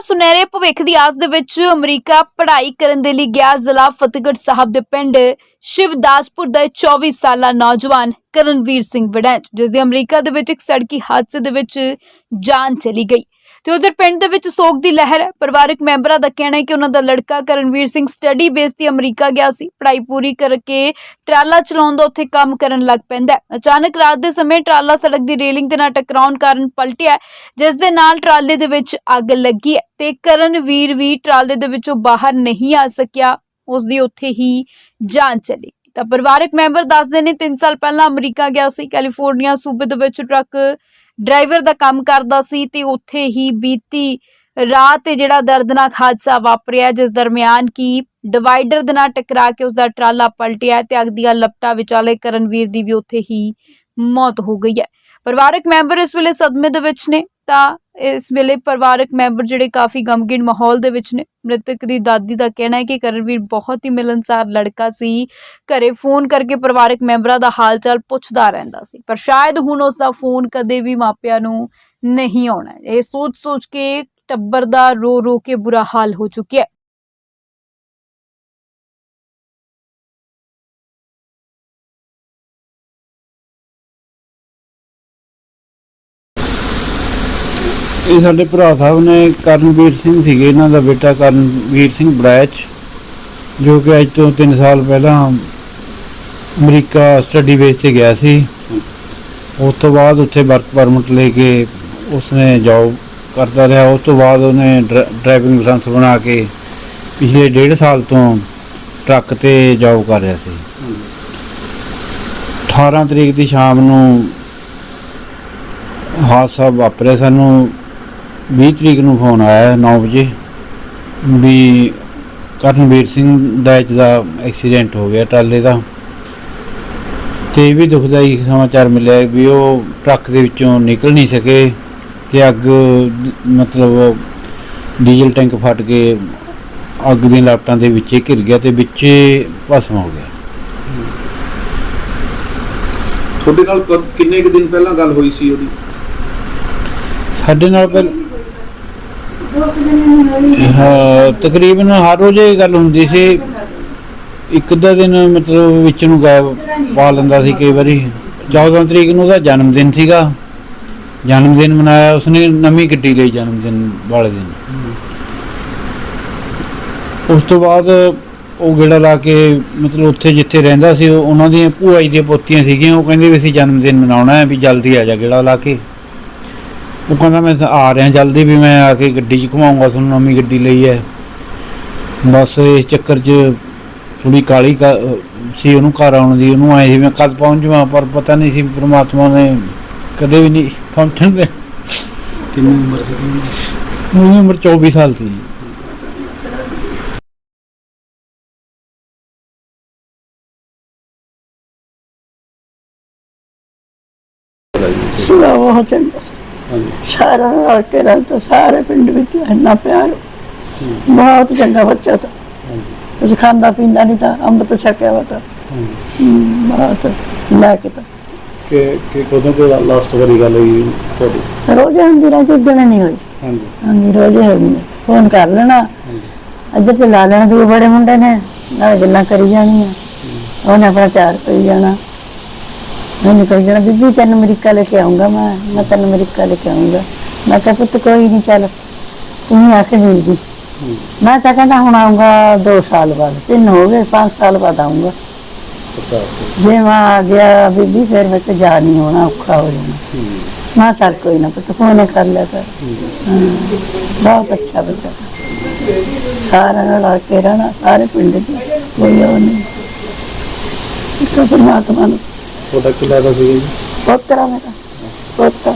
ਸੁਨਹਿਰੇ ਭਵਿੱਖ ਦੀ ਆਸ ਦੇ ਵਿੱਚ ਅਮਰੀਕਾ ਪੜ੍ਹਾਈ ਕਰਨ ਦੇ ਲਈ ਗਿਆ ਜ਼ਿਲ੍ਹਾ ਫਤਿਹਗੜ੍ਹ ਸਾਹਿਬ ਦੇ ਪਿੰਡ ਸ਼ਿਵਦਾਸਪੁਰ ਦਾ ਇਹ 24 ਸਾਲਾ ਨੌਜਵਾਨ ਕਰਨਵੀਰ ਸਿੰਘ ਵੜੈਚ ਜਿਸ ਦੀ ਅਮਰੀਕਾ ਦੇ ਵਿੱਚ ਇੱਕ ਸੜਕੀ ਹਾਦਸੇ ਦੇ ਵਿੱਚ ਜਾਨ ਚਲੀ ਗਈ। ਤੇ ਉਧਰ ਪਿੰਡ ਦੇ ਵਿੱਚ ਸੋਗ ਦੀ ਲਹਿਰ ਹੈ। ਪਰਿਵਾਰਕ ਮੈਂਬਰਾਂ ਦਾ ਕਹਿਣਾ ਹੈ ਕਿ ਉਹਨਾਂ ਦਾ ਲੜਕਾ ਕਰਨਵੀਰ ਸਿੰਘ ਸਟੱਡੀ ਬੇਸ ਤੇ ਅਮਰੀਕਾ ਗਿਆ ਸੀ। ਪੜ੍ਹਾਈ ਪੂਰੀ ਕਰਕੇ ਟਰਾਲਾ ਚਲਾਉਣ ਦਾ ਉੱਥੇ ਕੰਮ ਕਰਨ ਲੱਗ ਪੈਂਦਾ ਅਚਾਨਕ ਰਾਤ ਦੇ ਸਮੇਂ ਟਰਾਲਾ ਸੜਕ ਦੀ ਰੇਲਿੰਗ ਦੇ ਨਾਲ ਟਕਰਾਉਣ ਕਾਰਨ ਪਲਟਿਆ ਜਿਸ ਦੇ ਨਾਲ ਟਰਾਲੇ ਦੇ ਵਿੱਚ ਅੱਗ ਲੱਗੀ ਹੈ ਤੇ ਕਰਨਵੀਰ ਵੀ ਟਰਾਲੇ ਦੇ ਵਿੱਚੋਂ ਬਾਹਰ ਨਹੀਂ ਆ ਸਕਿਆ। ਉਸ ਦੀ ਉੱਥੇ ਹੀ ਜਾਨ ਚਲੀ ਤਾਂ ਪਰਿਵਾਰਕ ਮੈਂਬਰ ਦੱਸਦੇ ਨੇ 3 ਸਾਲ ਪਹਿਲਾਂ ਅਮਰੀਕਾ ਗਿਆ ਸੀ। ਕੈਲੀਫੋਰਨੀਆ ਸੂਬੇ ਦੇ ਵਿੱਚ ਟਰੱਕ ਡਰਾਈਵਰ ਦਾ ਕੰਮ ਕਰਦਾ ਸੀ ਤੇ ਉੱਥੇ ਹੀ ਬੀਤੀ ਰਾਤ ਤੇ ਜਿਹੜਾ ਦਰਦਨਾਕ ਹਾਦਸਾ ਵਾਪਰਿਆ, ਜਿਸ ਦਰਮਿਆਨ ਕੀ ਡਿਵਾਈਡਰ ਦੇ ਨਾਲ ਟਕਰਾ ਕੇ ਉਸ ਦਾ ਟਰਾਲਾ ਪਲਟਿਆ ਤੇ ਅੱਗ ਦੀਆਂ ਲਪਟਾਂ ਵਿਚਾਲੇ ਕਰਨਵੀਰ ਦੀ ਵੀ ਉੱਥੇ ਹੀ ਮੌਤ ਹੋ ਗਈ ਹੈ। ਪਰਿਵਾਰਕ ਮੈਂਬਰ ਇਸ ਵੇਲੇ ਸਦਮੇ ਦੇ ਵਿੱਚ ਨੇ। ਤਾਂ ਇਸ ਵੇਲੇ ਪਰਿਵਾਰਕ ਮੈਂਬਰ ਜਿਹੜੇ ਕਾਫੀ ਗਮਗੀਨ ਮਾਹੌਲ ਦੇ ਵਿੱਚ ਨੇ। ਮ੍ਰਿਤਕ ਦੀ ਦਾਦੀ ਦਾ ਕਹਿਣਾ ਹੈ ਕਿ ਕਰਨਵੀਰ ਬਹੁਤ ਹੀ ਮਿਲਨਸਾਰ ਲੜਕਾ ਸੀ। ਘਰੇ ਫੋਨ ਕਰਕੇ ਪਰਿਵਾਰਕ ਮੈਂਬਰਾਂ ਦਾ ਹਾਲ ਚਾਲ ਪੁੱਛਦਾ ਰਹਿੰਦਾ ਸੀ, ਪਰ ਸ਼ਾਇਦ ਹੁਣ ਉਸ ਦਾ ਫੋਨ ਕਦੇ ਵੀ ਮਾਪਿਆਂ ਨੂੰ ਨਹੀਂ ਆਉਣਾ ਇਹ ਸੋਚ ਸੋਚ ਕੇ ਟੱਬਰ ਦਾ ਰੋ ਰੋ ਕੇ ਬੁਰਾ ਹਾਲ ਹੋ ਚੁੱਕਿਆ ਹੈ। ਇਹ ਸਾਡੇ ਭਰਾ ਸਾਹਿਬ ਨੇ ਕਰਨਵੀਰ ਸਿੰਘ ਸੀਗੇ, ਇਹਨਾਂ ਦਾ ਬੇਟਾ ਕਰਨਵੀਰ ਸਿੰਘ ਬੜੈਚ, ਜੋ ਕਿ ਅੱਜ ਤੋਂ 3 ਸਾਲ ਪਹਿਲਾਂ ਅਮਰੀਕਾ ਸਟੱਡੀ ਬੇਸ ਤੇ ਗਿਆ ਸੀ। ਉਸ ਤੋਂ ਬਾਅਦ ਉੱਥੇ ਵਰਕ ਪਰਮਿਟ ਲੈ ਕੇ ਉਸਨੇ ਜੌਬ ਕਰਦਾ ਰਿਹਾ। ਉਸ ਤੋਂ ਬਾਅਦ ਉਹਨੇ ਡਰਾ- ਡਰਾਈਵਿੰਗ ਲਾਇਸੈਂਸ ਬਣਾ ਕੇ ਪਿਛਲੇ ਡੇਢ ਸਾਲ ਤੋਂ ਟਰੱਕ ਤੇ ਜੌਬ ਕਰ ਰਿਹਾ ਸੀ। 18 ਤਰੀਕ ਦੀ ਸ਼ਾਮ ਨੂੰ ਹਾਦਸਾ ਵਾਪਰਿਆ ਸਾਨੂੰ। 20 ਤਰੀਕ ਨੂੰ ਫੋਨ ਆਇਆ 9 ਵਜੇ ਵੀ ਕਰਨਵੀਰ ਸਿੰਘ ਡੈਚ ਦਾ ਐਕਸੀਡੈਂਟ ਹੋ ਗਿਆ ਟਰਾਲੇ ਦਾ ਤੇ ਵੀ ਦੁਖਦਾਈ ਸਮਾਚਾਰ ਮਿਲਿਆ ਵੀ ਉਹ ਟਰੱਕ ਦੇ ਵਿੱਚੋਂ ਨਿਕਲ ਨਹੀਂ ਸਕੇ ਤੇ ਅੱਗ ਮਤਲਬ ਡੀਜ਼ਲ ਟੈਂਕ ਫਟ ਕੇ ਅੱਗ ਦੀਆਂ ਲਾਪਟਾਂ ਦੇ ਵਿੱਚੇ ਘਿਰ ਗਿਆ ਤੇ ਵਿੱਚੇ ਭਸਮ ਹੋ ਗਿਆ। ਤੁਹਾਡੇ ਨਾਲ ਕਿੰਨੇ ਕੁ ਦਿਨ ਪਹਿਲਾਂ ਗੱਲ ਹੋਈ ਸੀ ਉਹਦੀ? ਸਾਡੇ ਨਾਲ ਪਹਿਲ ਹਾਂ, ਤਕਰੀਬਨ ਹਰ ਰੋਜ਼ ਇਹ ਗੱਲ ਹੁੰਦੀ ਸੀ। ਇੱਕ ਅੱਧਾ ਦਿਨ ਮਤਲਬ ਵਿੱਚ ਨੂੰ ਗਾਇਬ ਪਾ ਲੈਂਦਾ ਸੀ ਕਈ ਵਾਰੀ। 14 ਤਰੀਕ ਨੂੰ ਉਹਦਾ ਜਨਮ ਦਿਨ ਸੀਗਾ। ਜਨਮ ਦਿਨ ਮਨਾਇਆ ਉਸਨੇ, ਨਵੀਂ ਗੱਡੀ ਲਈ ਜਨਮ ਦਿਨ ਵਾਲੇ ਦਿਨ। ਉਸ ਤੋਂ ਬਾਅਦ ਉਹ ਗੇੜਾ ਲਾ ਕੇ ਮਤਲਬ ਉੱਥੇ ਜਿੱਥੇ ਰਹਿੰਦਾ ਸੀ ਉਹਨਾਂ ਦੀਆਂ ਭੂਆ ਜੀ ਦੀਆਂ ਪੋਤੀਆਂ ਸੀਗੀਆਂ। ਉਹ ਕਹਿੰਦੇ ਵੀ ਅਸੀਂ ਜਨਮ ਦਿਨ ਮਨਾਉਣਾ ਹੈ ਵੀ ਜਲਦੀ ਆ ਜਾ ਗੇੜਾ ਲਾ ਕੇ। ਉਹ ਕਹਿੰਦਾ ਮੈਂ ਆ ਰਿਹਾ ਜਲਦੀ ਵੀ ਮੈਂ ਆ ਕੇ ਗੱਡੀ 'ਚ ਘੁਮਾਉਂਗਾ ਤੁਹਾਨੂੰ ਨਵੀਂ ਗੱਡੀ ਲਈ ਹੈ। ਬਸ ਇਸ ਚੱਕਰ 'ਚ ਥੋੜੀ ਕਾਲੀ ਸੀ ਉਹਨੂੰ ਘਰ ਆਉਣ ਦੀ ਉਹਨੂੰ ਆਏ ਸੀ ਮੈਂ ਕਦ ਪਹੁੰਚ ਜਾਵਾਂ ਪਰ ਪਤਾ ਨਹੀਂ ਸੀ ਪ੍ਰਮਾਤਮਾ ਨੇ ਕਦੇ ਵੀ ਨਹੀਂ ਪਹੁੰਚਣ ਦੇ ਕਿੰਨੀ ਉਮਰ ਸੀ ਉਹਦੀ? ਉਮਰ 24 ਸਾਲ ਸੀ। ਸੁਭਾਅ ਬਹੁਤ ਚੰਗਾ ਸੀ। ਸਾਰਾ ਰਲ ਕੇ ਰਹਿੰਦਾ ਸਾਰੇ ਪਿੰਡ ਵਿੱਚ ਇੰਨਾ ਪਿਆਰ। ਬਹੁਤ ਚੰਗਾ ਬੱਚਾ ਤਾਂ। ਕੁਝ ਖਾਂਦਾ ਪੀਂਦਾ ਨਹੀਂ ਤਾਂ ਅੰਮ੍ਰਿਤ ਛਕਿਆ ਵਾ ਤਾਂ। ਬਹੁਤ ਲੈ ਕੇ ਤਾਂ। ਕਿ ਕਿ ਕਦੋਂ ਕੋ ਲਾਸਟ ਵਾਰੀ ਗੱਲ ਹੋਈ ਤੁਹਾਡੀ? ਰੋਜ਼ ਹੁੰਦੀ ਰਹਿ ਜਿੱਦਣ ਨਹੀਂ ਹੋਈ। ਹਾਂਜੀ। ਹਾਂਜੀ ਰੋਜ਼ ਹੁੰਦੀ ਫੋਨ ਕਰ ਲੈਣਾ। ਇੱਧਰ ਤੇ ਲਾ ਲੈਣਾ ਦੂਏ ਬੜੇ ਮੁੰਡੇ ਨੇ। ਨਾਲ ਗੱਲਾਂ ਕਰੀ ਜਾਣੀਆਂ। ਉਹਨੇ ਆਪਣਾ ਚਾਰ ਪਈ ਜਾਣਾ। ਮੈਨੂੰ ਕਹੀ ਜਾਣਾ। ਬੀਬੀ, ਤੈਨੂੰ ਅਮਰੀਕਾ ਲੈ ਕੇ ਆਉਂਗਾ ਮੈਂ। ਮੈਂ ਤੈਨੂੰ ਅਮਰੀਕਾ ਲੈ ਕੇ ਆਉਂਗਾ ਮੈਂ ਕਿਹਾ, ਪੁੱਤ, ਕੋਈ ਨਹੀਂ ਚੱਲ। ਤੂੰ ਹੀ ਆ ਕੇ ਮਿਲ ਜੀ। ਮੈਂ ਤਾਂ ਕਹਿੰਦਾ, ਹੁਣ ਆਉਂਗਾ 2 ਸਾਲ ਬਾਅਦ। ਤਿੰਨ ਹੋ ਗਏ 5 ਸਾਲ ਬਾਅਦ ਆਉਂਗਾ ਜੇ ਮੈਂ ਆ ਗਿਆ ਬੀਬੀ, ਫਿਰ ਮੈਂ ਤੇ ਜਾ ਨਹੀਂ ਹੋਣਾ, ਔਖਾ ਹੋ ਜਾਣਾ। ਮੈਂ ਚੱਲ, ਕੋਈ ਨਾ ਪੁੱਤ ਫੋਨ ਕਰ ਲਿਆ ਕਰ। ਬਹੁਤ ਅੱਛਾ ਬੱਚਾ। ਸਾਰਿਆਂ ਨਾਲ ਕੇ ਰਹਿਣਾ, ਸਾਰੇ ਪਿੰਡ ਚ। ਕੋਈ ਉਹ ਨਹੀਂ ਇੱਕ ਪਰਮਾਤਮਾ ਨੂੰ ਤੁਹਾਡਾ ਕੀ ਲੱਗਦਾ ਸੀ ਜੀ ਪੋਤਰਾ ਮੇਰਾ ਪੋਤਾ